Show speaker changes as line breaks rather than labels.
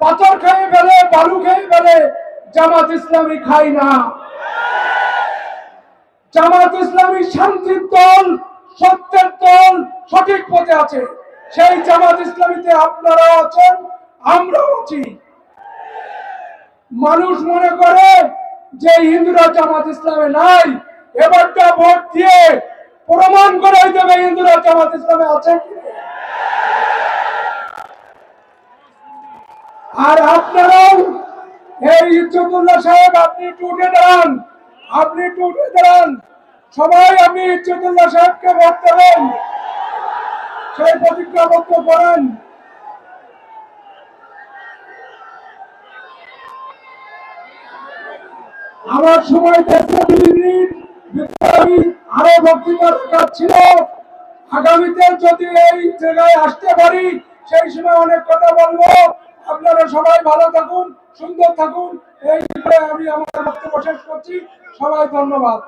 পাথর খেয়ে ফেলে, বালু খেয়ে ফেলে, জামাত ইসলামী খাই না। জামাত ইসলামী শান্তির দল, সত্যের দল সঠিক পথে আছে। সেই জামাত ইসলামীতে আপনারাও আছেন, আমরাও আছি। মানুষ মনে করে যে হিন্দুরা জামাত ইসলামে নাই, এবারটা ভোট দিয়ে প্রমাণ করে দেবে হিন্দুরা জামাত ইসলামে আছে কি না। আর আপনারাও এই ইজ্জতুল্লাহ সাহেব, আপনি উঠে দাঁড়ান, আপনি উঠে দাঁড়ান। সবাই আপনি ইজ্জতুল্লাহ সাহেবকে ভোট দেবেন সেই প্রতিজ্ঞাবদ্ধ করেন। আমার সময় মিনিট। আরও বক্তৃতা দরকার ছিল। আগামীতে যদি এই জায়গায় আসতে পারি, সেই সময় অনেক কথা বলব। আপনারা সবাই ভালো থাকুন সুন্দর থাকুন। এই আমি আমার বক্তব্য শেষ করছি। সবাই ধন্যবাদ।